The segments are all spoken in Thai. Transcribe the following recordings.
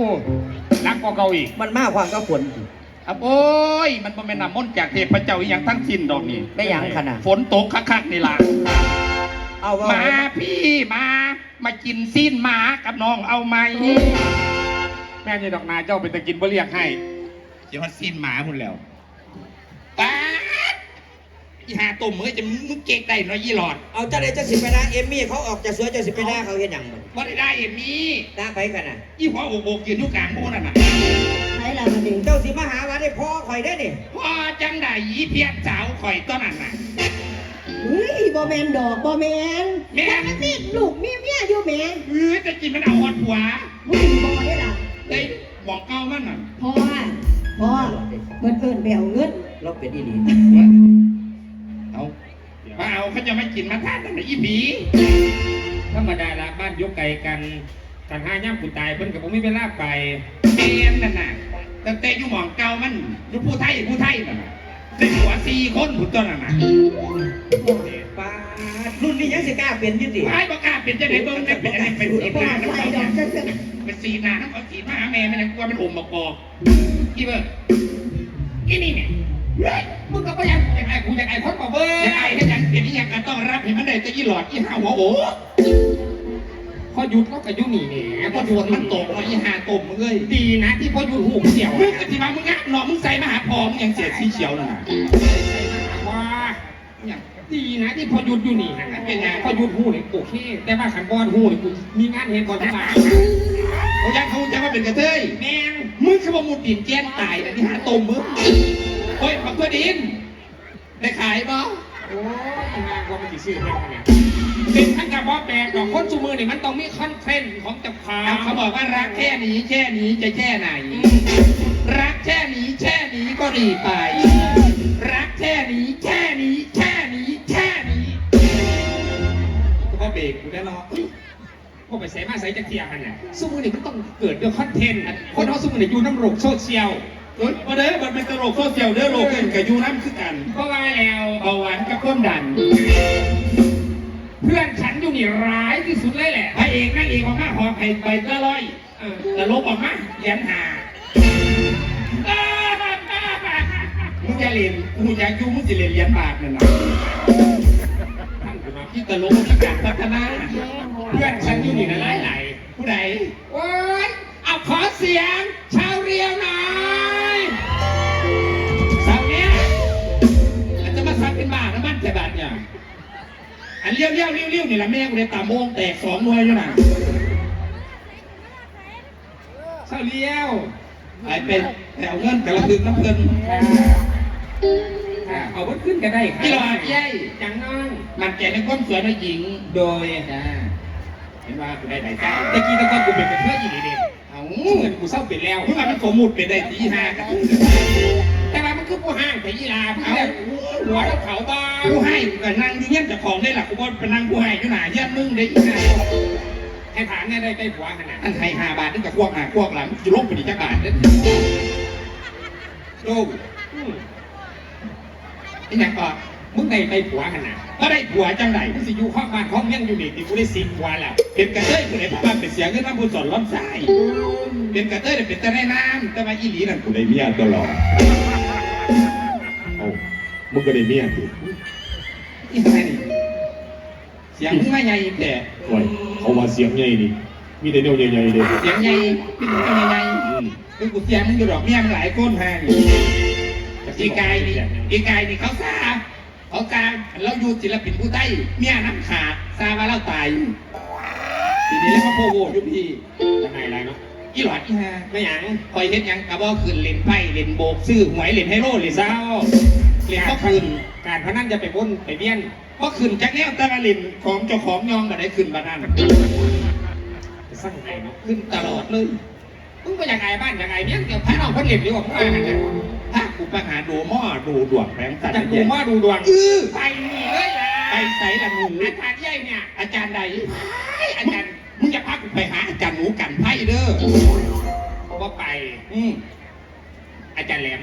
อ้รักกว่าเก่าอีก มันมากความก็ฝนอะโอ้ย มันบ่แม่นน้ำมนต์จากเทพเจ้าอีหยังทั้งสิ้นดอกนี่ไม่หยังขนาด ฝนตกคักๆนี่ล่ะ เอาว่ามาพี่มา มากินซีนหมากับน้องเอาไหมแม่นี่ดอกนาเจ้าเป็นตะกินบ่เรียกให้เดี๋ยวมันซีนหมาพุ่นแล้วป๊าด อีหาตุ่มเอ้ยจะมึงเก่งได้เน้อยยี่หลอดเอาเจ้าไหนเจ้าสิไปนะเอมมี่เขาออกจากสวนเจ้าสิไปหน้าเขาเห็นหยังมันว่าได้ได้เอ็มมี่ตาไปกันน่ะยี่หัวโบกๆยืนอยู่กลางโบนั่นน่ะใช้เรามาดึงเจ้าสิมาหาว่าได้พ่อข่อยได้นี่พ่อจังได้ยีเพียบสาวข่อยต้นนั่นน่ะเฮ้ยบอแมนดอกบอแมนแม่แม่สิลูกเมียเมียอยู่แม่เออจะกินมันเอาหอดหัวมึงบอได้ล่ะได้บอกเก้ามันน่ะพ่อพ่อเพิ่นเอิ้นแบวเงินเราเป็นอีหลีเอา มาเอาเขาจะไม่กินมาทานตั้งแต่ยี่ผีธรรมดาละบ้านอยกไกลกันกันห้าย่ำกูตายเพิ่นกับผมไม่เป็นลาบไปเอ็นนั่นน่ะตั้งแต่อยู่หมองเก่ามันอยู่ผู้ไทยผู้ไทยนั่นน่ะได้หัวสี่คนผู้ต้นนั่นน่ะป้าดรุ่นนี้ยังสิกล้าเป็นอยี่ติไอ้ประกล้าศเป็นจะไหนเบิ้งได้เป็นอะไรเป็นสีพ่อหน้าน้ำใส่เขาดอกจะเสร็จเป็นสีหน้าน้ำเขาสีมาหาแม่มันยังกลัวมันอมบอกบอกอีเบิ้งอีนี่เนี่ย มึงก็บ่อยากอยากไอ้กูอยากไอ้คนบ่เบิ่ยังไงให้ยังเป็นยังกันต้องรับให้มันได้จะยี่หลอดยี่ห้าหัวโอ้พอหยุดแล้วก็อยู่นี่แหมพอฝนมันตกแล้วยี่ห้าตมมึงเอ้ยดีนะที่พอหยุดหูเสี่ยวมึงกะทิมามึงงะหนอมึงใส่มาหาพอมึงยังเสียสีเขียวน่ะว่าดีนะที่พอหยุดอยู่นี่นะเป็นไงพอหยุดหูนี่โอเคแต่ว่าขันบอลหูนี่กูมีงานเห็นก่อนที่มาเขายังเขาจะมาเป็นกระเทยแม่งมึงคือว่ามุดดินแจ้นตายแต่ที่หาตมมึง โอ้ยบักตัวดิน ได้ขายบ่โอ้ยงานก็มันสิซื้อให้เนี่ยเป็นทั้งกับว่าแปลกดอกคนชูมือนี่มันต้องมีคอนเทนต์ของเจับขาเอาเขาบอกว่ารักแค่นี้แค่นี้จะแค่ไหน รักแค่นี้แค่นี้ก็ดีไป รักแค่นี้แค่นี้แค่นี้แค่นี้ก็เบรกกูได้รอก็ไปใส่มาใส่จะเทียกันเนี่ยสู้มือนี่มันต้องเกิดด้วยคอนเทนต์คนเอาสู้มือนี่อยู่น้ำโลกโซเชียลเฮ้ย มาเด้อมันเป็นตลกโซเชียลเด้อโลกเกินกับยูน้ำคือกัน เพราะว่าแล้วเบาหวานกับความดัน เพื่อนฉันอยู่นี่ร้ายที่สุดเลยแหละพระเอกนั่งเอกออกมาหอบไผ่ใบละร้อยเออแต่ลบออกมาเหรียญหามึงจะเรียนกูอยากอยูมึงจะเรียนเหรียญบาทนั่นนะท่านผู้ชมที่ตลกที่การพัฒนาเพื่อนฉันอยู่นี่นะหลายหลายผู้ใดโอ้ยเอาขอเสียง เลี้ยวเลี้ยวเลี้ยวเลี้ยวนี่แหละแม่กูเลยตาโมงแตกสองหน่วยอยู่น่ะชาวเรียวไอ้เป็นแต่เอาเงินแต่ละดึงน้ำเงินค่ะเอาบดขึ้นก็ได้ค่ะพี่หลอดยัยจังน้องมันแก่ในความสวยในหญิงโดยจ้าเห็นว่ากูได้ไหนจ้าตะกี้ตะกอนกูเป็นเพื่อนอีนี่เด็กเอาเงินกูเศร้าเป็นแล้วมึงมันสมมุติเป็นได้ตีห้ากัน ห้างแต่ยีราพี่เนี่ยหัวแล้วเขาบ้าผู้ให้กูก็นั่งอยู่เงี้ยเจ้าของได้หลักกูบอกเป็นนั่งผู้ให้อยู่หนาเยี่ยมมึงได้อีกห้าให้ถามเนี่ยได้ได้ผัวขนาดอันไทยห้าบาทนึงกับพวกหน้าพวกหลังจะลบไปดีจักบาทเด้อดูอืมนี่ยังก่อนมึงได้ได้ผัวขนาดก็ได้ผัวจังไหนมึงสิอยู่ข้างบ้านห้องเงี้ยอยู่นี่ที่กูได้สิบผัวแล้วเป็นกระเทยกูได้พาเป็นเสียเงินน้ำบุญสอนล้อมสายเป็นกระเทยได้เป็นแต่ในน้ำแต่มาอีหลีนั่นกูได้เมียตลอดเอา มึงก็ได้เมียสิอีทำไมนี่เสียงมึงไม่ใหญ่แต่โอ้ยเขาว่าเสียงใหญ่นี่มีแต่เดียวใหญ่ๆเด้เสียงใหญ่พี่ถึงจะใหญ่อืมคือกูเสียงมึงอยู่ดอกเมียมันหลายคนแพงอีกายนี่อีกายนี่เขาซาเขาซาเราอยู่ศิลปินผู้ใต้เมียน้ำขาดซาว่าเราตายทีนี้แล้วมาโพโวอยู่พี่ยังไงไรเนาะอีหลอดอีฮาไม่หยังคอยเฮ็ดหยังกระบอกคืนเล่นไพ่เล่นโบกซื้อหวยเล่นไฮโลเล่นเศร้า เล่นก็คืนการพนันจะไปบ้นไปเบี้ยนก็คืนจากแนวแตะละเล่นของเจ้าของยองมาได้คืนมานั่นไปสร้างไงเนาะขึ้นตลอดเลยมึงไปยังไงบ้านยังไงเบี้ยนเกี่ยวพระน้องคนเหลี่ยมดีกว่าพวกมันนะถ้ากูไปหาดูหม้อดูดวงแผงตัดจังกูมาดูดวงเออไปนี่เลยนะไปใส่ละหนูอาจารย์ใหญ่เนี่ยอาจารย์ใดอาจารย์มึงจะพากูไปหาอาจารย์หนูกันไพ่เด้อว่าไป อืมอาจารย์แหลม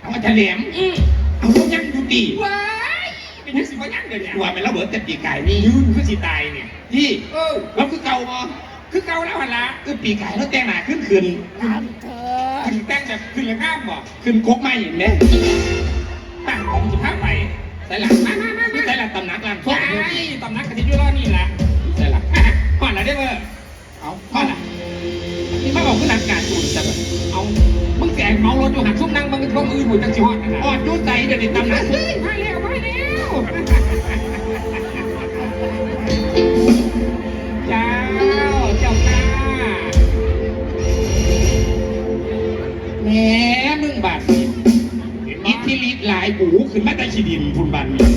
เอาอาจารย์แหลมอืม เอาเขายังอยู่ดีว้ายเป็นยังสิว่ายังเดี๋ยวเนี่ยว่าเป็นระเบิดแต่ปีกายนี่ยืนคือสิตายเนี่ยที่เออเราคือเก่าบ่คือเก่าแล้วหันละคือปีกายแล้วแต่งหน้าขึ้นขึ้นขึ้นแต่งแบบขึ้นแล้วข้ามบ่ขึ้นกกไม่เห็นไหมตั้งผมจะพาไปใส่หลังมามามานี่มาแต่ละตำหนักลางใช่ส้มตำนักกระติบ ก็ท่วงอื่นหมดจังสิฮอดนะอ่อนยุ่ใจเดี๋ยวนี้ตำหนักเฮ้ยมาแล้วมาแล้วเจ้าเจ้าค่ะแหมมึงบาดนี่อิทธิฤทธิ์หลายบูขึ้นมาแต่ขี้ดินพุ่นบันนี่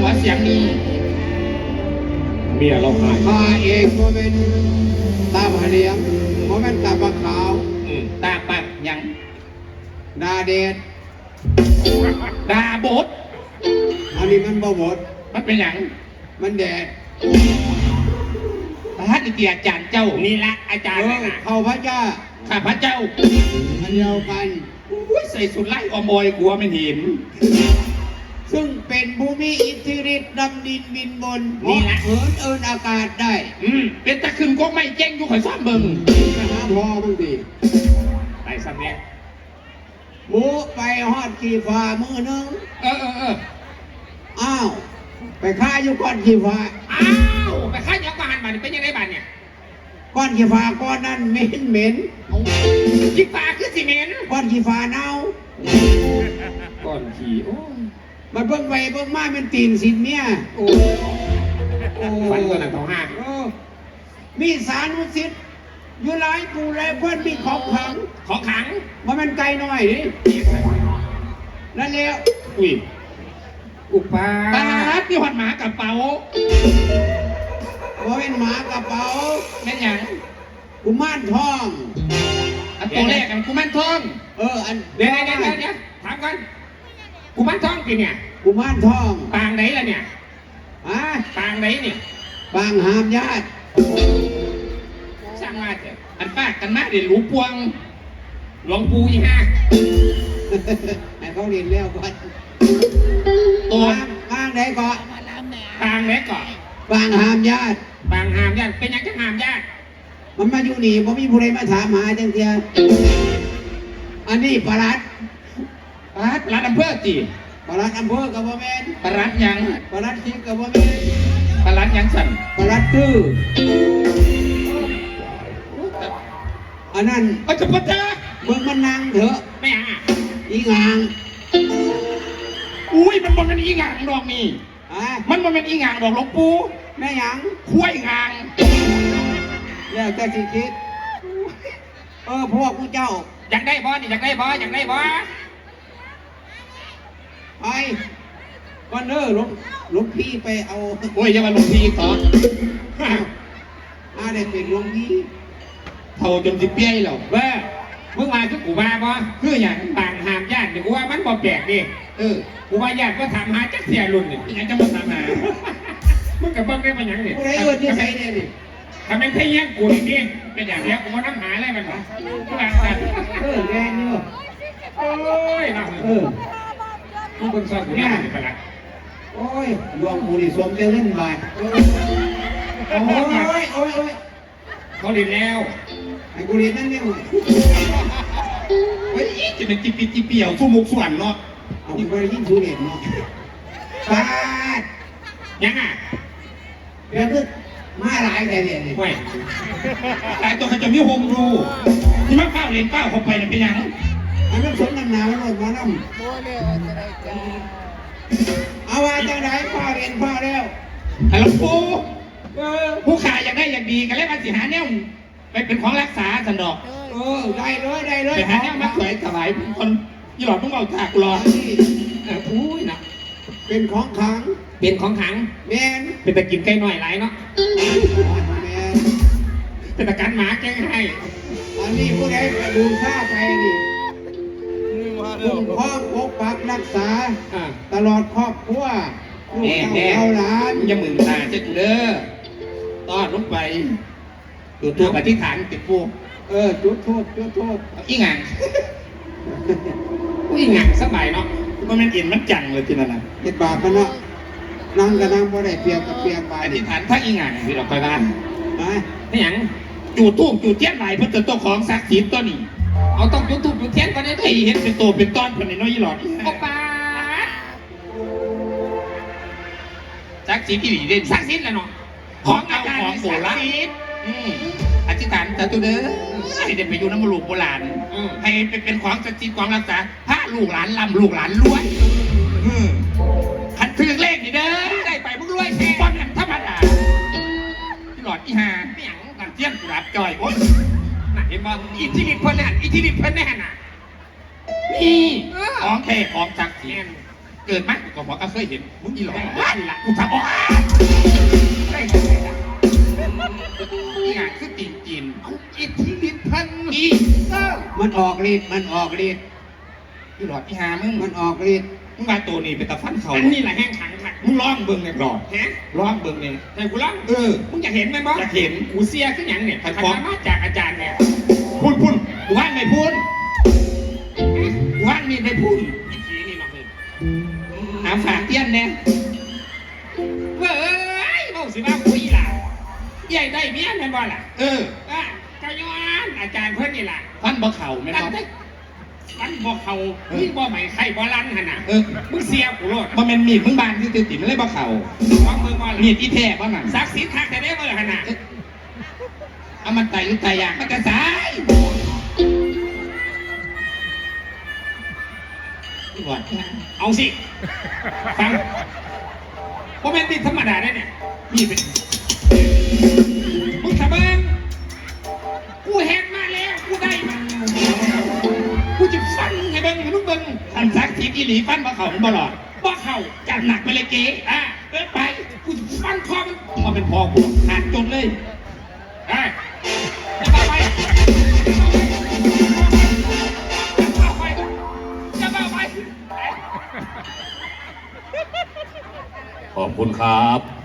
หัวเสียงนี้เมียเราหายมาเองโมเมนตาผาเลียงโมเมนตาปลาขาวอืมตาปัดหยังนาเดชดาบดอันนี้มันบ่บดมันเป็นหยังมันแดดพระนิติอาจารย์เจ้านี่ละอาจารเอย์อนั่นน่ะเข้าพระเจ้าข้าพระเจ้าอันเดียวกันอุ้ยใส่สุดไล่อมอยกลัวไม่เห็น ซึ่งเป็นภู มิอิทธิฤทธิ์ดำดินบินบนมีละเหินเอินอากาศได้อืมเป็นตะขึ้นก็ไม่แจ้งอยู่ข่อยซ้ำเบิงพ่อมึงดิไปสำเนียหมูไปฮอดขี่ฟ้ามือหนึงเออเออเอออ้าว ไปฆ่าอยู่ก้อนขี่ฟ้าอ้าวไปข้ายักษ์บานบานนี่เป็นยังไงบานเนี่ยก้อนขี่ฟ้าก้อนนั้นเหม็นเหม็นจิกปลาคือซีเหมนก้อนขี่ฟ้าเน่า ก่อนขี่โอ้ มันเบิ่งไปเบิ่งมาเป็นตีนสินเนี่ยโอ้ฟันตัวนั้นเขาห้าเออมีสารนุสิทธิ์อยู่หลายกูหลายเพื่อนมีของขลังของขังว่ามันไกลหน่อยดินั่นแล้วอุ้ยอุปาปาดมีหอดหมากระเป๋าว่าเป็นหมากระเป๋าแม่นหยังกุมารทองอันตัวแรกกันกูมันทอง เออ อันเดี๋ยวเดี๋ยวเดี๋ยวเดี๋ยวถามก่อน กูบ้านท้องกินเนี่ยกุมารทองปางไหนล่ะเนี่ยฮะปางไหนเนี่ยบางหามญาติช่างมาเถอะอันปากกันมาเดี๋ยวรู้ปวงหลวงปู่ยี่ห้าให้เขาเรียนแล้วก่อนตัวบางบางไหนก่อนปางไหนก่อนบางหามญาติ ปางหามญาติเป็นหยังจะหามญาติมันมาอยู่นี่ผมมีผู้ใดมาถามหาจังเทียอันนี้ปลัด ปาดรัดอำเภอจีปลัดอำเภอกับบ่แมนปลัดหยังปลัดทิพย์กับบ่แมนปลัดหยังสั่นปลัดคืออันนั้นเอาจะพัฒนามึงมันนางเถอะไม่หยังอะอีงางอุ้ยมันบ่แมันอีหงางดอกนี่อะมันบ่แมันอีหงางดอกหลวงปู่แม่หยังคุ้ยงางแล้วแต่สิคิดเออพวกกูเจ้าอยากได้บอนี่อยากได้บออยากได้บอ ไปก่อนเด้อหลวงหลวงพี่ไปเอาโอ้ยอย่ามาหลวงพี่ต่ออาได้เป็นหลวงพี่เท่าจนสิเปี้ยแล้วเบ้อมึงมาคือกูมาบอคือหยังปางหามญาติเดี๋ยวกูว่ามันบ่แปลกดิเออกูว่าญาติก็ถามหาจักเสียรุ่นนี่อีหยังจะมาถามหามึงกับเบิ้งได้มาหยังนี่ผู้ใดเอิ้นที่ใส่เนี่ยนี่ทำเป็นเพี้ยนกูนี่ดิเป็นอย่างเดียวกูมานั่งหาอะไรมันวะกูอ่านกันเออแรงอยู่โอ้ยน่าเออ มึงคนสอนกูเนี่ยเป็นไรโอ้ยหลวงปู่นี่สวมเจ้าเล่นบาทโอ้ยโอ้ยโอ้ยโอ้ยเขาเรียนแล้วไอ้กูเรียนนั่นเนี่ยเฮ้ยจะเป็นจิปปีจิเปี่ยวสู้มุกส่วนเนาะเอากูไปยินสูเรียนเนาะบาทยังอะเดี๋ยวก็มาหลายแต่เนี่ยนี่เว้ยหลายตัวเขาจะมีโฮมรูที่มันเป้าเรียนเป้าเข้าไปน่ะเป็นหยัง อันนั้นสมน้ำหนาวแล้วหมอน้ำเอาว่าจังไหนพ่อเรียนพ่อแล้วไอ้หลวงปู่เออผู้ขายอยากได้อยากดีกันเลยมาสิหาเนี่ยไปเป็นของรักษาสันดอกเออได้เลยได้เลยไปหาเนี่ยมาสวยถวายคนยี่หลอดต้องเอาฉากรออันนี้เอออุ้ยนะเป็นของขลัง เป็นของขังแมนเป็นตะกินไก่หน่อยหลายเนาะแมนเป็นตะการหมาแกงให้อันนี้ผู้ใดไปดูข้าไปนี่ คุ้มครองปกปักรักษา อ่าตลอดครอบครัวลูกแน่เต้าแน่เอาหลานอย่หมื่นตาเจ้ากูเด้อตอดลงไปจุดทูบอธิษฐานติดปูเออจุดโทษจุดโทษอีหงังอุ้ยหงักสบายเนาะมันเป็นอินมันจังเลยทีนั้นนะเฮ็ดบาปมันเนาะนั่งก็นั่งบ่ได้เปรียบกับเปรียบไปอธิษฐานถ้าอีหงังที่เราไปบ้านไปนี่หยังจูดทูบจูดเทียนไหลเพื่อจะตัวของศักดิ์สิทธิ์ตัวนี้ เอาต้องยุทูบยุเทียนก่อนได้ไอ้ดิเห็นเป็นตัวเป็นตอนเป็นน้อยๆอีหลอดอีโอห่าปาศักดิ์สิทธิ์อีหลีเด่นสักดิ์สิทธิ์แหละเนาะของเอาของโบราณศักดิ์สิทธิ์อืมอธิษฐานแต่ตัวเด้อให้เด็กไปอยู่น้ำมันลูกโบราณอืมให้เป็นเป็นของศักดิ์สิทธิ์ของรักษาพระลูกหลานลำลูกหลานรวยอืมขันถึงเลขนี่เด้อได้ไปมึงรวยแท้ป้อนแหมธรรมดาที่หลอดอีหาไม่หยังน้ำเทียนกุหลาบจอยโอ้ยน่ะเห็นบ่อิทธิฤทธิ์เพิ่นน่ะอิทธิฤทธิ์เพิ่นแน่น่ะ นี่เออ ของแท้ของศักดิ์สิทแม่นธิ์เกิดมากูก็บอกก็เคยเห็นมึงอีหลอดได้ละกูทำอ๋อได้จังไดล่ะอีหาคือตีนจีนเอาอิทธิฤทธิ์เพิ่นอีเออมันออกฤทธิ์มันออกฤทธิ์อีหลอดอีหามึงมันออกฤทธิ์มึงมาตัวนี้เป็นตะฟันเขาอันนี้แหละแห้งขังค่ะ มึงร้องเบิ่งเนี่ยหลอดฮะร้องเบิ่งเนี่ยให้กูร้องเออมึงอยากเห็นไหมบ่อยากเห็นกูเสียขึ้นหยังเนี่ยใครขันฟ้องมามาจากอาจารย์เนี่ยพูนพูนกูว่านไม่พูนกูว่านมีไม่พูนอีผีนี่เนาะเฮ้ยหาฝากเตี้ยนแน่เว้ยเว้าสิว่าคุยล่ะใหญ่ได้เมียแม่นบ่ล่ะเอออะกะย้อนอาจารย์เพิ่นนี่ล่ะฟันบ่เข่าไม่ตั้เนาะงแต่ มันบ่เขานี่บ่ใหม่ใครบ่ลั่นหั่นน่ะเออ มึงเสียกูโลดบ่แม่นมีดมึงบานคือติดติมันเลยบ่เข่าของมึงบ่มีล่ะดอีแท้บ่นั่นศักดิ์สิทธิ์คักแต่ได้เมื่อหั่นน่ะเอามันไตหรือไตยางมันจะสายอีหลอดเอาสิ ฟังบ่แม่นติดธรรมดาได้เนี่ยมีดเป็น ทันซักทีอีหลีฟันมาเข่ามันบ่หลอดบ่เข้าจัดหนักไปเลยเก๋อะเออไปกูฟันคอมันพอเป็นพอกูขาดจนเลยเอ้ยจะบ้าไปจะบ้าไปจะบ้าไป ขอบคุณครับ